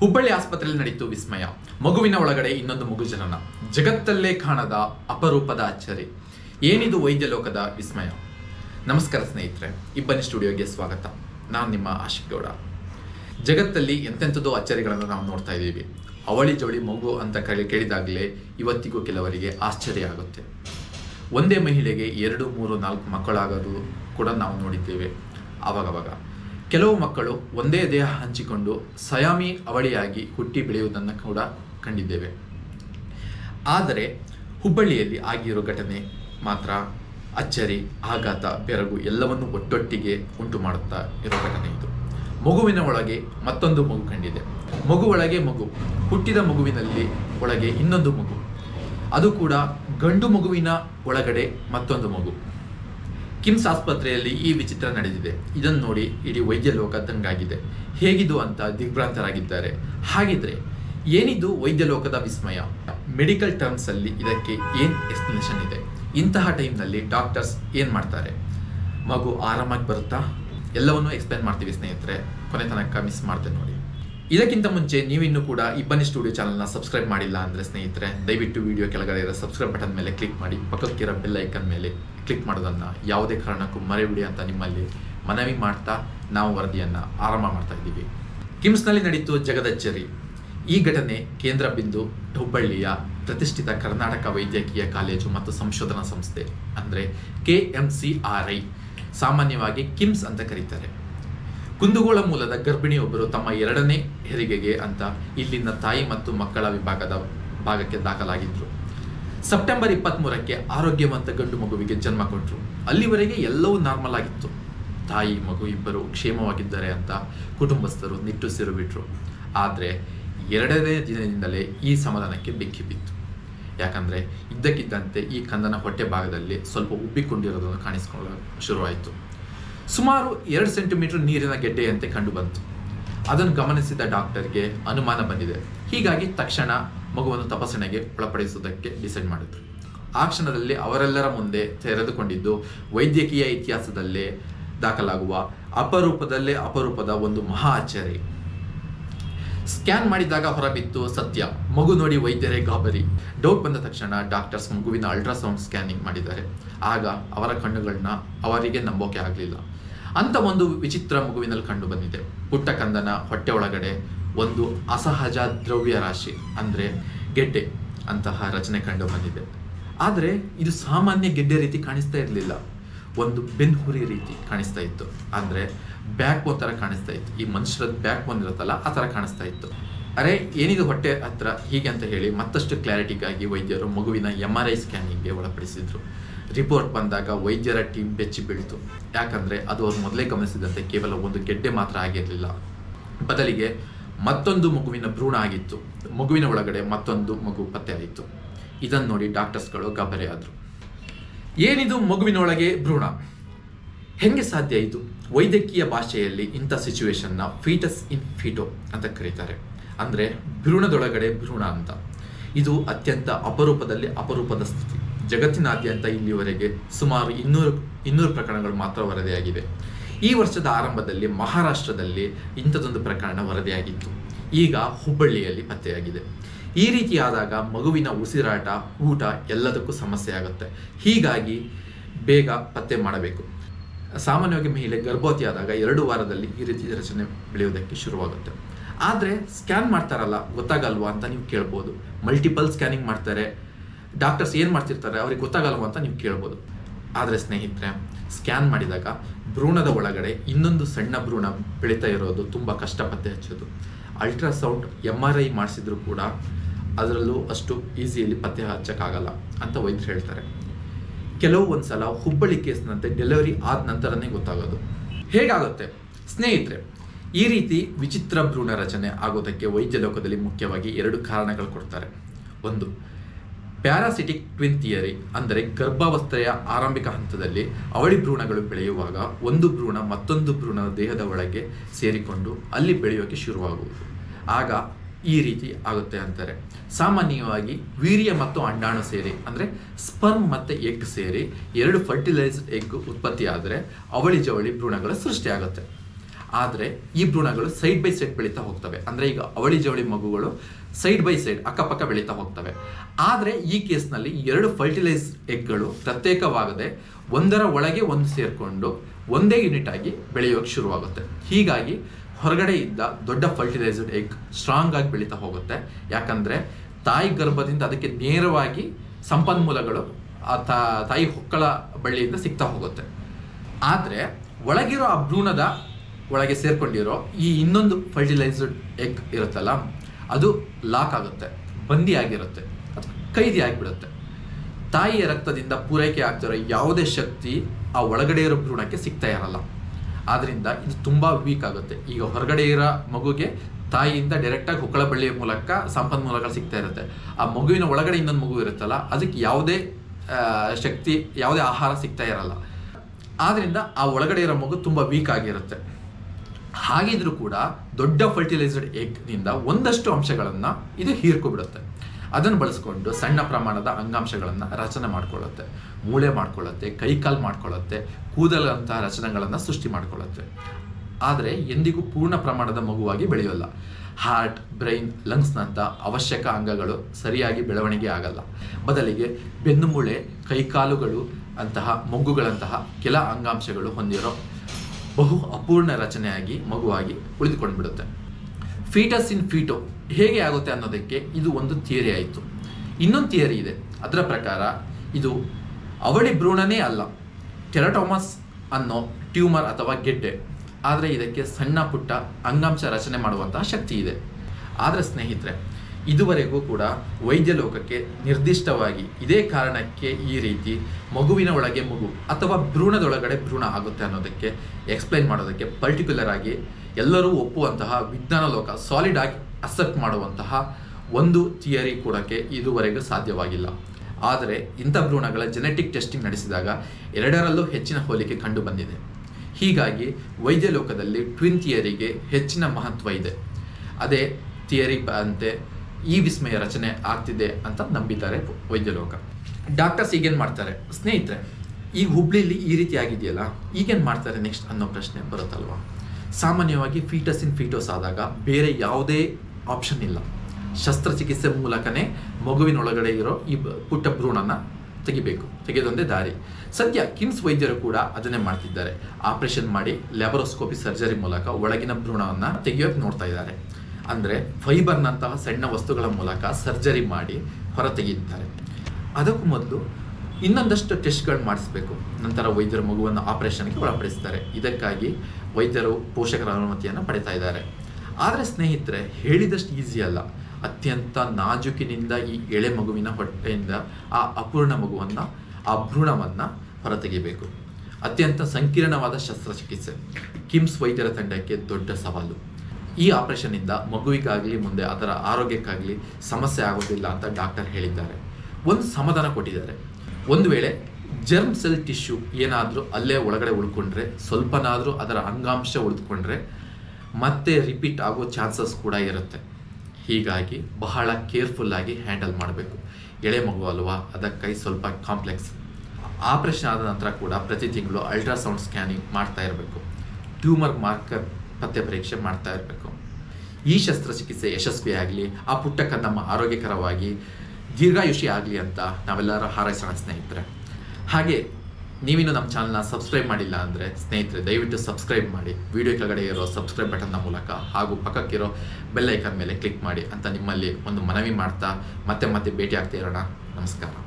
ಹುಬ್ಬಳ್ಳಿ ಆಸ್ಪತ್ರೆಯಲ್ಲಿ ನಡೆಯಿತು ವಿಸ್ಮಯ. ಮಗುವಿನ ಒಳಗಡೆ ಇನ್ನೊಂದು ಮಗು ಜನನ. ಜಗತ್ತಲ್ಲೇ ಕಾಣದ ಅಪರೂಪದ ಅಚ್ಚರಿ. ಏನಿದು ವೈದ್ಯ ಲೋಕದ ವಿಸ್ಮಯ? ನಮಸ್ಕಾರ ಸ್ನೇಹಿತರೆ, ಇಬ್ಬನಿ ಸ್ಟುಡಿಯೋಗೆ ಸ್ವಾಗತ. ನಾನು ನಿಮ್ಮ ಆಶಿಕ್ ಗೌಡ. ಜಗತ್ತಲ್ಲಿ ಎಂತೆಂಥದೋ ಅಚ್ಚರಿಗಳನ್ನು ನಾವು ನೋಡ್ತಾ ಇದ್ದೀವಿ. ಅವಳಿ ಜವಳಿ ಮಗು ಅಂತ ಕರೆ ಕೇಳಿದಾಗಲೇ ಇವತ್ತಿಗೂ ಕೆಲವರಿಗೆ ಆಶ್ಚರ್ಯ ಆಗುತ್ತೆ. ಒಂದೇ ಮಹಿಳೆಗೆ ಎರಡು, ಮೂರು, ನಾಲ್ಕು ಮಕ್ಕಳಾಗೋದು ಕೂಡ ನಾವು ನೋಡಿದ್ದೇವೆ. ಆವಾಗವಾಗ. ಕೆಲವು ಮಕ್ಕಳು ಒಂದೇ ದೇಹ ಹಂಚಿಕೊಂಡು ಸಯಾಮಿ ಅವಳಿಯಾಗಿ ಹುಟ್ಟಿ ಬೆಳೆಯುವುದನ್ನು ಕೂಡ ಕಂಡಿದ್ದೇವೆ. ಆದರೆ ಹುಬ್ಬಳ್ಳಿಯಲ್ಲಿ ಆಗಿರೋ ಘಟನೆ ಮಾತ್ರ ಅಚ್ಚರಿ, ಆಘಾತ, ಬೆರಗು ಎಲ್ಲವನ್ನು ಒಟ್ಟೊಟ್ಟಿಗೆ ಉಂಟು ಮಾಡುತ್ತಾ ಇರೋ ಘಟನೆ ಇದು. ಮಗುವಿನ ಒಳಗೆ ಮತ್ತೊಂದು ಮಗು ಕಂಡಿದೆ. ಮಗು ಒಳಗೆ ಮಗು, ಹುಟ್ಟಿದ ಮಗುವಿನಲ್ಲಿ ಒಳಗೆ ಇನ್ನೊಂದು ಮಗು. ಅದು ಕೂಡ ಗಂಡು ಮಗುವಿನ ಒಳಗಡೆ ಮತ್ತೊಂದು ಮಗು. ಕಿಮ್ಸ್ ಆಸ್ಪತ್ರೆಯಲ್ಲಿ ಈ ವಿಚಿತ್ರ ನಡೆದಿದೆ. ಇದನ್ನು ನೋಡಿ ಇಡೀ ವೈದ್ಯ ಲೋಕ ದಂಗಾಗಿದೆ. ಹೇಗಿದು ಅಂತ ದಿಗ್ಭ್ರಾಂತರಾಗಿದ್ದಾರೆ. ಹಾಗಿದ್ರೆ ಏನಿದು ವೈದ್ಯ ಲೋಕದ ವಿಸ್ಮಯ? ಮೆಡಿಕಲ್ ಟರ್ಮ್ಸ್ ಅಲ್ಲಿ ಇದಕ್ಕೆ ಏನ್ ಎಕ್ಸ್ಪ್ಲನೇಷನ್ ಇದೆ? ಇಂತಹ ಟೈಮ್ನಲ್ಲಿ ಡಾಕ್ಟರ್ಸ್ ಏನ್ ಮಾಡ್ತಾರೆ? ಮಗು ಆರಾಮಾಗಿ ಬರುತ್ತಾ? ಎಲ್ಲವನ್ನೂ ಎಕ್ಸ್ಪ್ಲೇನ್ ಮಾಡ್ತೀವಿ ಸ್ನೇಹಿತರೆ. ಕೊನೆ ತನಕ ಮಿಸ್ ಮಾಡ್ತೇನೆ ನೋಡಿ. ಇದಕ್ಕಿಂತ ಮುಂಚೆ ನೀವಿನ್ನೂ ಕೂಡ ಇಬ್ಬನಿ ಸ್ಟುಡಿಯೋ ಚಾನಲ್ನ ಸಬ್ಸ್ಕ್ರೈಬ್ ಮಾಡಿಲ್ಲ ಅಂದರೆ ಸ್ನೇಹಿತರೆ, ದಯವಿಟ್ಟು ವಿಡಿಯೋ ಕೆಳಗಡೆ ಇರೋ ಸಬ್ಸ್ಕ್ರೈಬ್ ಬಟನ್ ಮೇಲೆ ಕ್ಲಿಕ್ ಮಾಡಿ, ಪಕ್ಕಕ್ಕಿರೋ ಬೆಲ್ ಐಕನ್ ಮೇಲೆ ಕ್ಲಿಕ್ ಮಾಡೋದನ್ನು ಯಾವುದೇ ಕಾರಣಕ್ಕೂ ಮರೆಬಿಡಿ ಅಂತ ನಿಮ್ಮಲ್ಲಿ ಮನವಿ ಮಾಡ್ತಾ ನಾವು ವರದಿಯನ್ನು ಆರಂಭ ಮಾಡ್ತಾ ಇದ್ದೀವಿ. ಕಿಮ್ಸ್ನಲ್ಲಿ ನಡೀತು ಜಗದಚ್ಚರಿ ಈ ಘಟನೆ ಕೇಂದ್ರ ಬಿಂದು ಹುಬ್ಬಳ್ಳಿಯ ಪ್ರತಿಷ್ಠಿತ ಕರ್ನಾಟಕ ವೈದ್ಯಕೀಯ ಕಾಲೇಜು ಮತ್ತು ಸಂಶೋಧನಾ ಸಂಸ್ಥೆ, ಅಂದರೆ K M C R I, ಸಾಮಾನ್ಯವಾಗಿ ಕಿಮ್ಸ್ ಅಂತ ಕರೀತಾರೆ. ಕುಂದಗೋಳ ಮೂಲದ ಗರ್ಭಿಣಿಯೊಬ್ಬರು ತಮ್ಮ ಎರಡನೇ ಹೆರಿಗೆಗೆ ಅಂತ ಇಲ್ಲಿನ ತಾಯಿ ಮತ್ತು ಮಕ್ಕಳ ವಿಭಾಗದ ಭಾಗಕ್ಕೆ ದಾಖಲಾಗಿದ್ರು. ಸೆಪ್ಟೆಂಬರ್ ಇಪ್ಪತ್ತ್ಮೂರಕ್ಕೆ ಆರೋಗ್ಯವಂತ ಗಂಡು ಮಗುವಿಗೆ ಜನ್ಮ ಕೊಟ್ಟರು ಅಲ್ಲಿವರೆಗೆ ಎಲ್ಲವೂ ನಾರ್ಮಲ್ ಆಗಿತ್ತು. ತಾಯಿ, ಮಗು ಇಬ್ಬರು ಕ್ಷೇಮವಾಗಿದ್ದಾರೆ ಅಂತ ಕುಟುಂಬಸ್ಥರು ನಿಟ್ಟುಸಿರು ಬಿಟ್ರು. ಆದರೆ ಎರಡನೇ ದಿನದಿಂದಲೇ ಈ ಸಮಾಧಾನಕ್ಕೆ ಬೆಂಕಿ ಬಿತ್ತು. ಯಾಕಂದರೆ ಇದ್ದಕ್ಕಿದ್ದಂತೆ ಈ ಕಂದನ ಹೊಟ್ಟೆ ಭಾಗದಲ್ಲಿ ಸ್ವಲ್ಪ ಉಬ್ಬಿಕೊಂಡಿರೋದನ್ನು ಕಾಣಿಸ್ಕೊಳ್ಳ ಶುರುವಾಯಿತು. ಸುಮಾರು ಎರಡು ಸೆಂಟಿಮೀಟರ್ ನೀರಿನ ಗೆಡ್ಡೆಯಂತೆ ಕಂಡು ಬಂತು. ಅದನ್ನು ಗಮನಿಸಿದ ಡಾಕ್ಟರ್ಗೆ ಅನುಮಾನ ಬಂದಿದೆ. ಹೀಗಾಗಿ ತಕ್ಷಣ ಮಗುವನ್ನು ತಪಾಸಣೆಗೆ ಒಳಪಡಿಸುವುದಕ್ಕೆ ಡಿಸೈಡ್ ಮಾಡಿದ್ರು. ಆ ಕ್ಷಣದಲ್ಲಿ ಅವರೆಲ್ಲರ ಮುಂದೆ ತೆರೆದುಕೊಂಡಿದ್ದು ವೈದ್ಯಕೀಯ ಇತಿಹಾಸದಲ್ಲೇ ದಾಖಲಾಗುವ ಅಪರೂಪದಲ್ಲೇ ಅಪರೂಪದ ಒಂದು ಮಹಾ ಆಶ್ಚರ್ಯ. ಸ್ಕ್ಯಾನ್ ಮಾಡಿದಾಗ ಹೊರಬಿತ್ತು ಸತ್ಯ. ಮಗು ನೋಡಿ ವೈದ್ಯರೇ ಗಾಬರಿ. ಡೌಟ್ ಬಂದ ತಕ್ಷಣ ಡಾಕ್ಟರ್ಸ್ ಮಗುವಿನ ಅಲ್ಟ್ರಾಸೌಂಡ್ ಸ್ಕ್ಯಾನಿಂಗ್ ಮಾಡಿದ್ದಾರೆ. ಆಗ ಅವರ ಕಣ್ಣುಗಳನ್ನ ಅವರಿಗೆ ನಂಬೋಕೆ ಆಗಲಿಲ್ಲ. ಅಂತ ಒಂದು ವಿಚಿತ್ರ ಮಗುವಿನಲ್ಲಿ ಕಂಡು ಬಂದಿದೆ. ಪುಟ್ಟ ಕಂದನ ಹೊಟ್ಟೆ ಒಳಗಡೆ ಒಂದು ಅಸಹಜ ದ್ರವ್ಯ ರಾಶಿ, ಅಂದರೆ ಗೆಡ್ಡೆ ಅಂತಹ ರಚನೆ ಕಂಡು ಬಂದಿದೆ. ಆದರೆ ಇದು ಸಾಮಾನ್ಯ ಗೆಡ್ಡೆ ರೀತಿ ಕಾಣಿಸ್ತಾ ಇರಲಿಲ್ಲ. ಒಂದು ಬೆನ್ಹುರಿ ರೀತಿ ಕಾಣಿಸ್ತಾ ಇತ್ತು. ಅಂದರೆ ಬ್ಯಾಕ್ ಬೋನ್ ಥರ ಕಾಣಿಸ್ತಾ ಇತ್ತು. ಈ ಮನುಷ್ಯರ ಬ್ಯಾಕ್ ಬೋನ್ ಇರುತ್ತಲ್ಲ, ಆ ಥರ ಕಾಣಿಸ್ತಾ ಇತ್ತು. ಅರೆ, ಏನಿದು ಹೊಟ್ಟೆ ಹತ್ರ ಹೀಗೆ ಅಂತ ಹೇಳಿ ಮತ್ತಷ್ಟು ಕ್ಲಾರಿಟಿಗಾಗಿ ವೈದ್ಯರು ಮಗುವಿನ ಎಂ ಆರ್ ಐ ಸ್ಕ್ಯಾನಿಂಗ್ಗೆ ಒಳಪಡಿಸಿದ್ರು. ರಿಪೋರ್ಟ್ ಬಂದಾಗ ವೈದ್ಯರ ಟೀಮ್ ಬೆಚ್ಚಿ ಬೀಳ್ತು. ಯಾಕಂದರೆ ಅದು ಅವ್ರು ಮೊದಲೇ ಗಮನಿಸಿದಂತೆ ಕೇವಲ ಒಂದು ಗೆಡ್ಡೆ ಮಾತ್ರ ಆಗಿರಲಿಲ್ಲ. ಬದಲಿಗೆ ಮತ್ತೊಂದು ಮಗುವಿನ ಭ್ರೂಣ ಆಗಿತ್ತು. ಮಗುವಿನ ಒಳಗಡೆ ಮತ್ತೊಂದು ಮಗು ಪತ್ತೆ ಆಯಿತು ಇದನ್ನು ನೋಡಿ ಡಾಕ್ಟರ್ಸ್ಗಳು ಗಾಬರಿಯಾದರು. ಏನಿದು ಮಗುವಿನೊಳಗೆ ಭ್ರೂಣ? ಹೆಂಗೆ ಸಾಧ್ಯ ಇದು? ವೈದ್ಯಕೀಯ ಭಾಷೆಯಲ್ಲಿ ಇಂಥ ಸಿಚುವೇಶನ್ನ ಫೀಟಸ್ ಇನ್ ಫೀಟೋ ಅಂತ ಕರೀತಾರೆ. ಅಂದರೆ ಭ್ರೂಣದೊಳಗಡೆ ಭ್ರೂಣ ಅಂತ. ಇದು ಅತ್ಯಂತ ಅಪರೂಪದಲ್ಲಿ ಅಪರೂಪದ ಸ್ಥಿತಿ. ಜಗತ್ತಿನಾದ್ಯಂತ ಇಲ್ಲಿವರೆಗೆ ಸುಮಾರು ಇನ್ನೂರು ಇನ್ನೂರು ಪ್ರಕರಣಗಳು ಮಾತ್ರ ವರದಿಯಾಗಿವೆ. ಈ ವರ್ಷದ ಆರಂಭದಲ್ಲಿ ಮಹಾರಾಷ್ಟ್ರದಲ್ಲಿ ಇಂಥದೊಂದು ಪ್ರಕರಣ ವರದಿಯಾಗಿತ್ತು. ಈಗ ಹುಬ್ಬಳ್ಳಿಯಲ್ಲಿ ಪತ್ತೆಯಾಗಿದೆ. ಈ ರೀತಿಯಾದಾಗ ಮಗುವಿನ ಉಸಿರಾಟ, ಊಟ ಎಲ್ಲದಕ್ಕೂ ಸಮಸ್ಯೆ ಆಗುತ್ತೆ. ಹೀಗಾಗಿ ಬೇಗ ಪತ್ತೆ ಮಾಡಬೇಕು. ಸಾಮಾನ್ಯವಾಗಿ ಮಹಿಳೆ ಗರ್ಭವತಿ ಆದಾಗ ಎರಡು ವಾರದಲ್ಲಿ ಈ ರೀತಿ ರಚನೆ ಬೆಳೆಯುವುದಕ್ಕೆ ಶುರುವಾಗುತ್ತೆ. ಆದರೆ ಸ್ಕ್ಯಾನ್ ಮಾಡ್ತಾರಲ್ಲ, ಗೊತ್ತಾಗಲ್ವಾ ಅಂತ ನೀವು ಕೇಳ್ಬೋದು. ಮಲ್ಟಿಪಲ್ ಸ್ಕ್ಯಾನಿಂಗ್ ಮಾಡ್ತಾರೆ. ಡಾಕ್ಟರ್ಸ್ ಏನು ಮಾಡ್ತಿರ್ತಾರೆ, ಅವ್ರಿಗೆ ಗೊತ್ತಾಗಲ್ವ ಅಂತ ನೀವು ಕೇಳ್ಬೋದು. ಆದರೆ ಸ್ನೇಹಿತರೆ, ಸ್ಕ್ಯಾನ್ ಮಾಡಿದಾಗ ಭ್ರೂಣದ ಒಳಗಡೆ ಇನ್ನೊಂದು ಸಣ್ಣ ಭ್ರೂಣ ಬೆಳೀತಾ ಇರೋದು ತುಂಬ ಕಷ್ಟ ಪತ್ತೆ ಹಚ್ಚೋದು. ಅಲ್ಟ್ರಾಸೌಂಡ್ ಎಂ ಆರ್ ಐ ಮಾಡಿಸಿದ್ರು ಕೂಡ ಅದರಲ್ಲೂ ಅಷ್ಟು ಈಸಿಯಲ್ಲಿ ಪತ್ತೆ ಹಚ್ಚೋಕ್ಕಾಗಲ್ಲ ಅಂತ ವೈದ್ಯರು ಹೇಳ್ತಾರೆ. ಕೆಲವು ಒಂದ್ಸಲ ಹುಬ್ಬಳ್ಳಿ ಕೇಸ್ನಂತೆ ಡೆಲಿವರಿ ಆದ ನಂತರನೇ ಗೊತ್ತಾಗೋದು. ಹೇಗಾಗುತ್ತೆ? ಸ್ನೇಹಿತರೆ, ಈ ರೀತಿ ವಿಚಿತ್ರ ಭ್ರೂಣ ರಚನೆ ಆಗೋದಕ್ಕೆ ವೈದ್ಯ ಲೋಕದಲ್ಲಿ ಮುಖ್ಯವಾಗಿ ಎರಡು ಕಾರಣಗಳು ಕೊಡ್ತಾರೆ. ಒಂದು ಪ್ಯಾರಾಸಿಟಿಕ್ ಟ್ವಿನ್ ಥಿಯರಿ, ಅಂದರೆ ಗರ್ಭಾವಸ್ಥೆಯ ಆರಂಭಿಕ ಹಂತದಲ್ಲಿ ಅವಳಿ ಭ್ರೂಣಗಳು ಬೆಳೆಯುವಾಗ ಒಂದು ಭ್ರೂಣ ಮತ್ತೊಂದು ಭ್ರೂಣದ ದೇಹದ ಒಳಗೆ ಸೇರಿಕೊಂಡು ಅಲ್ಲಿ ಬೆಳೆಯೋಕೆ ಶುರುವಾಗುವುದು. ಆಗ ಈ ರೀತಿ ಆಗುತ್ತೆ ಅಂತಾರೆ. ಸಾಮಾನ್ಯವಾಗಿ ವೀರ್ಯ ಮತ್ತು ಅಂಡಾಣು ಸೇರಿ, ಅಂದರೆ ಸ್ಪರ್ಮ್ ಮತ್ತು ಎಗ್ ಸೇರಿ ಎರಡು ಫರ್ಟಿಲೈಸ್ಡ್ ಎಗ್ ಉತ್ಪತ್ತಿಯಾದರೆ ಅವಳಿ ಜವಳಿ ಭ್ರೂಣಗಳ ಸೃಷ್ಟಿಯಾಗುತ್ತೆ. ಆದರೆ ಈ ಭ್ರೂಣಗಳು ಸೈಡ್ ಬೈ ಸೈಡ್ ಬೆಳೀತಾ ಹೋಗ್ತವೆ. ಅಂದರೆ ಈಗ ಅವಳಿ ಜವಳಿ ಮಗುಗಳು ಸೈಡ್ ಬೈ ಸೈಡ್ ಅಕ್ಕಪಕ್ಕ ಬೆಳೀತಾ ಹೋಗ್ತವೆ. ಆದರೆ ಈ ಕೇಸ್ನಲ್ಲಿ ಎರಡು ಫರ್ಟಿಲೈಸ್ ಎಗ್ಗಳು ಪ್ರತ್ಯೇಕವಾಗದೆ ಒಂದರ ಒಳಗೆ ಒಂದು ಸೇರಿಕೊಂಡು ಒಂದೇ ಯೂನಿಟ್ ಆಗಿ ಬೆಳೆಯೋಕೆ ಶುರುವಾಗುತ್ತೆ. ಹೀಗಾಗಿ ಹೊರಗಡೆ ಇದ್ದ ದೊಡ್ಡ ಫರ್ಟಿಲೈಸ್ಡ್ ಎಗ್ ಸ್ಟ್ರಾಂಗ್ ಆಗಿ ಬೆಳೀತಾ ಹೋಗುತ್ತೆ. ಯಾಕಂದರೆ ತಾಯಿ ಗರ್ಭದಿಂದ ಅದಕ್ಕೆ ನೇರವಾಗಿ ಸಂಪನ್ಮೂಲಗಳು, ಆ ತಾಯಿ ಹೊಕ್ಕಳ ಬಳ್ಳಿಯಿಂದ ಸಿಗ್ತಾ ಹೋಗುತ್ತೆ. ಆದರೆ ಒಳಗಿರೋ ಆ ಭ್ರೂಣದ ಒಳಗೆ ಸೇರ್ಕೊಂಡಿರೋ ಈ ಇನ್ನೊಂದು ಫರ್ಟಿಲೈಸ್ಡ್ ಎಗ್ ಇರುತ್ತಲ್ಲ, ಅದು ಲಾಕ್ ಆಗುತ್ತೆ, ಬಂದಿ ಆಗಿರುತ್ತೆ, ಅಥವಾ ಕೈದಿ ಆಗಿಬಿಡುತ್ತೆ. ತಾಯಿಯ ರಕ್ತದಿಂದ ಪೂರೈಕೆ ಆಗ್ತಿರೋ ಯಾವುದೇ ಶಕ್ತಿ ಆ ಒಳಗಡೆ ಇರೋ ಭ್ರೂಣಕ್ಕೆ ಸಿಗ್ತಾ ಇರಲ್ಲ. ಆದ್ರಿಂದ ಇದು ತುಂಬಾ ವೀಕ್ ಆಗುತ್ತೆ. ಈಗ ಹೊರಗಡೆ ಇರೋ ಮಗುಗೆ ತಾಯಿಯಿಂದ ಡೈರೆಕ್ಟಾಗಿ ಹೊಕ್ಕಳ ಬಳ್ಳಿಯ ಮೂಲಕ ಸಂಪನ್ಮೂಲಗಳು ಸಿಗ್ತಾ ಇರುತ್ತೆ. ಆ ಮಗುವಿನ ಒಳಗಡೆ ಇನ್ನೊಂದು ಮಗು ಇರುತ್ತಲ್ಲ, ಅದಕ್ಕೆ ಯಾವುದೇ ಶಕ್ತಿ, ಯಾವುದೇ ಆಹಾರ ಸಿಗ್ತಾ ಇರಲ್ಲ. ಆದ್ರಿಂದ ಆ ಒಳಗಡೆ ಇರೋ ಮಗು ತುಂಬಾ ವೀಕ್ ಆಗಿರುತ್ತೆ. ಹಾಗಿದ್ರೂ ಕೂಡ ದೊಡ್ಡ ಫರ್ಟಿಲೈಸರ್ಡ್ ಎಗ್ನಿಂದ ಒಂದಷ್ಟು ಅಂಶಗಳನ್ನು ಇದು ಹೀರ್ಕೊಬಿಡುತ್ತೆ. ಅದನ್ನು ಬಳಸ್ಕೊಂಡು ಸಣ್ಣ ಪ್ರಮಾಣದ ಅಂಗಾಂಶಗಳನ್ನು ರಚನೆ ಮಾಡ್ಕೊಳ್ಳುತ್ತೆ. ಮೂಳೆ ಮಾಡ್ಕೊಳ್ಳುತ್ತೆ, ಕೈಕಾಲು ಮಾಡ್ಕೊಳ್ಳುತ್ತೆ ಕೂದಲಂತಹ ರಚನೆಗಳನ್ನು ಸೃಷ್ಟಿ ಮಾಡ್ಕೊಳ್ಳುತ್ತೆ. ಆದರೆ ಎಂದಿಗೂ ಪೂರ್ಣ ಪ್ರಮಾಣದ ಮಗುವಾಗಿ ಬೆಳೆಯೋಲ್ಲ. ಹಾರ್ಟ್, ಬ್ರೈನ್, ಲಂಗ್ಸ್ನಂಥ ಅವಶ್ಯಕ ಅಂಗಗಳು ಸರಿಯಾಗಿ ಬೆಳವಣಿಗೆ ಆಗಲ್ಲ. ಬದಲಿಗೆ ಬೆನ್ನುಮೂಳೆ, ಕೈಕಾಲುಗಳು ಅಂತಹ, ಮೊಗ್ಗುಗಳಂತಹ ಕೆಲ ಅಂಗಾಂಶಗಳು ಹೊಂದಿರೋ ಬಹು ಅಪೂರ್ಣ ರಚನೆಯಾಗಿ, ಮಗುವಾಗಿ ಉಳಿದುಕೊಂಡು ಬಿಡುತ್ತೆ ಫೀಟಸ್ ಇನ್ ಫೀಟೋ ಹೇಗೆ ಆಗುತ್ತೆ ಅನ್ನೋದಕ್ಕೆ ಇದು ಒಂದು ಥಿಯರಿ ಆಯಿತು. ಇನ್ನೊಂದು ಥಿಯರಿ ಇದೆ. ಅದರ ಪ್ರಕಾರ ಇದು ಅವಳಿ ಭ್ರೂಣನೇ ಅಲ್ಲ. ಟೆರಟೋಮಸ್ ಅನ್ನೋ ಟ್ಯೂಮರ್ ಅಥವಾ ಗೆಡ್ಡೆ. ಆದರೆ ಇದಕ್ಕೆ ಸಣ್ಣ ಪುಟ್ಟ ಅಂಗಾಂಶ ರಚನೆ ಮಾಡುವಂತಹ ಶಕ್ತಿ ಇದೆ. ಆದರೆ ಸ್ನೇಹಿತರೆ ಇದುವರೆಗೂ ಕೂಡ ವೈದ್ಯ ಲೋಕಕ್ಕೆ ನಿರ್ದಿಷ್ಟವಾಗಿ ಇದೇ ಕಾರಣಕ್ಕೆ ಈ ರೀತಿ ಮಗುವಿನ ಒಳಗೆ ಮಗು ಅಥವಾ ಭ್ರೂಣದೊಳಗಡೆ ಭ್ರೂಣ ಆಗುತ್ತೆ ಅನ್ನೋದಕ್ಕೆ ಎಕ್ಸ್ಪ್ಲೈನ್ ಮಾಡೋದಕ್ಕೆ ಪರ್ಟಿಕ್ಯುಲರ್ ಆಗಿ ಎಲ್ಲರೂ ಒಪ್ಪುವಂತಹ ವಿಜ್ಞಾನ ಲೋಕ ಸಾಲಿಡ್ ಆಗಿ ಅಕ್ಸೆಪ್ಟ್ ಮಾಡುವಂತಹ ಒಂದು ಥಿಯರಿ ಕೂಡಕ್ಕೆ ಇದುವರೆಗೂ ಸಾಧ್ಯವಾಗಿಲ್ಲ. ಆದರೆ ಇಂಥ ಭ್ರೂಣಗಳ ಜೆನೆಟಿಕ್ ಟೆಸ್ಟಿಂಗ್ ನಡೆಸಿದಾಗ ಎರಡರಲ್ಲೂ ಹೆಚ್ಚಿನ ಹೋಲಿಕೆ ಕಂಡು ಬಂದಿದೆ. ಹೀಗಾಗಿ ವೈದ್ಯ ಲೋಕದಲ್ಲಿ ಟ್ವಿನ್ ಥಿಯರಿಗೆ ಹೆಚ್ಚಿನ ಮಹತ್ವ ಇದೆ. ಅದೇ ಥಿಯರಿ ಅಂತೆ ಈ ವಿಸ್ಮಯ ರಚನೆ ಆಗ್ತಿದೆ ಅಂತ ನಂಬಿದ್ದಾರೆ ವೈದ್ಯ ಲೋಕ. ಡಾಕ್ಟರ್ಸ್ ಈಗೇನು ಮಾಡ್ತಾರೆ? ಸ್ನೇಹಿತರೆ ಈಗ ಹುಬ್ಳಿಲಿ ಈ ರೀತಿ ಆಗಿದೆಯಲ್ಲ, ಈಗೇನು ಮಾಡ್ತಾರೆ ನೆಕ್ಸ್ಟ್ ಅನ್ನೋ ಪ್ರಶ್ನೆ ಬರುತ್ತಲ್ವ? ಸಾಮಾನ್ಯವಾಗಿ ಫೀಟಸ್ ಇನ್ ಫೀಟೋಸ್ ಆದಾಗ ಬೇರೆ ಯಾವುದೇ ಆಪ್ಷನ್ ಇಲ್ಲ. ಶಸ್ತ್ರಚಿಕಿತ್ಸೆ ಮೂಲಕನೇ ಮಗುವಿನೊಳಗಡೆ ಇರೋ ಈ ಪುಟ್ಟ ಭ್ರೂಣನ ತೆಗಿಬೇಕು, ತೆಗೆದೊಂದೇ ದಾರಿ. ಸದ್ಯ ಕಿಮ್ಸ್ ವೈದ್ಯರು ಕೂಡ ಅದನ್ನೇ ಮಾಡ್ತಿದ್ದಾರೆ. ಆಪರೇಷನ್ ಮಾಡಿ ಲ್ಯಾಬರೋಸ್ಕೋಪಿ ಸರ್ಜರಿ ಮೂಲಕ ಒಳಗಿನ ಭ್ರೂಣವನ್ನು ತೆಗೆಯೋಕೆ ನೋಡ್ತಾ ಇದ್ದಾರೆ. ಅಂದ್ರೆ ಫೈಬರ್ನಂತಹ ಸಣ್ಣ ವಸ್ತುಗಳ ಮೂಲಕ ಸರ್ಜರಿ ಮಾಡಿ ಹೊರತೆಗೆಯುತ್ತಾರೆ. ಅದಕ್ಕೂ ಮೊದಲು ಇನ್ನೊಂದಷ್ಟು ಟೆಸ್ಟ್ಗಳು ಮಾಡಿಸ್ಬೇಕು. ನಂತರ ವೈದ್ಯರು ಮಗುವನ್ನು ಆಪರೇಷನ್ಗೆ ಒಳಪಡಿಸ್ತಾರೆ. ಇದಕ್ಕಾಗಿ ವೈದ್ಯರು ಪೋಷಕರ ಅನುಮತಿಯನ್ನು ಪಡಿತಾ ಇದ್ದಾರೆ. ಆದರೆ ಸ್ನೇಹಿತರೆ, ಹೇಳಿದಷ್ಟು ಈಸಿ ಅಲ್ಲ. ಅತ್ಯಂತ ನಾಜುಕಿನಿಂದ ಈ ಎಳೆ ಮಗುವಿನ ಹೊಟ್ಟೆಯಿಂದ ಆ ಅಪೂರ್ಣ ಮಗುವನ್ನು, ಆ ಭ್ರೂಣವನ್ನು ಹೊರತೆಗೆಯಬೇಕು. ಅತ್ಯಂತ ಸಂಕೀರ್ಣವಾದ ಶಸ್ತ್ರಚಿಕಿತ್ಸೆ. ಕಿಮ್ಸ್ ವೈದ್ಯರ ತಂಡಕ್ಕೆ ದೊಡ್ಡ ಸವಾಲು. ಈ ಆಪರೇಷನ್ನಿಂದ ಮಗುವಿಗಾಗಲಿ ಮುಂದೆ ಅದರ ಆರೋಗ್ಯಕ್ಕಾಗಲಿ ಸಮಸ್ಯೆ ಆಗೋದಿಲ್ಲ ಅಂತ ಡಾಕ್ಟರ್ ಹೇಳಿದ್ದಾರೆ. ಒಂದು ಸಮಾಧಾನ ಕೊಟ್ಟಿದ್ದಾರೆ. ಒಂದು ವೇಳೆ ಜರ್ಮ್ ಸೆಲ್ ಟಿಶ್ಯೂ ಏನಾದರೂ ಅಲ್ಲೇ ಒಳಗಡೆ ಉಳ್ಕೊಂಡ್ರೆ, ಸ್ವಲ್ಪನಾದರೂ ಅದರ ಅಂಗಾಂಶ ಉಳಿದುಕೊಂಡ್ರೆ ಮತ್ತೆ ರಿಪೀಟ್ ಆಗೋ ಚಾನ್ಸಸ್ ಕೂಡ ಇರುತ್ತೆ. ಹೀಗಾಗಿ ಬಹಳ ಕೇರ್ಫುಲ್ ಆಗಿ ಹ್ಯಾಂಡಲ್ ಮಾಡಬೇಕು. ಎಳೆ ಮಗು ಅಲ್ವಾ ಅದಕ್ಕಾಗಿ ಸ್ವಲ್ಪ ಕಾಂಪ್ಲೆಕ್ಸ್ ಆಪ್ರೇಷನ್ ಆದ ನಂತರ ಕೂಡ ಪ್ರತಿ ತಿಂಗಳು ಅಲ್ಟ್ರಾಸೌಂಡ್ ಸ್ಕ್ಯಾನಿಂಗ್ ಮಾಡ್ತಾ ಇರಬೇಕು. ಟ್ಯೂಮರ್ ಮಾರ್ಕರ್ ಪತ್ತೆ ಪರೀಕ್ಷೆ ಮಾಡ್ತಾ ಇರಬೇಕು. ಈ ಶಸ್ತ್ರಚಿಕಿತ್ಸೆ ಯಶಸ್ವಿಯಾಗಲಿ ಆ ಪುಟ್ಟ ಕನ್ನಮ್ಮ ಆರೋಗ್ಯಕರವಾಗಿ, ದೀರ್ಘಾಯುಷಿ ಆಗಲಿ ಅಂತ ನಾವೆಲ್ಲರೂ ಹಾರೈಸೋಣ ಸ್ನೇಹಿತರೆ. ಹಾಗೆ, ನೀವಿನ್ನು ನಮ್ಮ ಚಾನಲ್ನ ಸಬ್ಸ್ಕ್ರೈಬ್ ಮಾಡಿಲ್ಲ ಅಂದರೆ ಸ್ನೇಹಿತರೆ, ದಯವಿಟ್ಟು ಸಬ್ಸ್ಕ್ರೈಬ್ ಮಾಡಿ. ವಿಡಿಯೋ ಕೆಳಗಡೆ ಇರೋ ಸಬ್ಸ್ಕ್ರೈಬ್ ಬಟನ್ನ ಮೂಲಕ ಹಾಗೂ ಪಕ್ಕಕ್ಕಿರೋ ಬೆಲ್ ಮೇಲೆ ಕ್ಲಿಕ್ ಮಾಡಿ ಅಂತ ನಿಮ್ಮಲ್ಲಿ ಒಂದು ಮನವಿ ಮಾಡ್ತಾ ಮತ್ತೆ ಮತ್ತೆ ಭೇಟಿ ಆಗ್ತಾ ಇರೋಣ. ನಮಸ್ಕಾರ.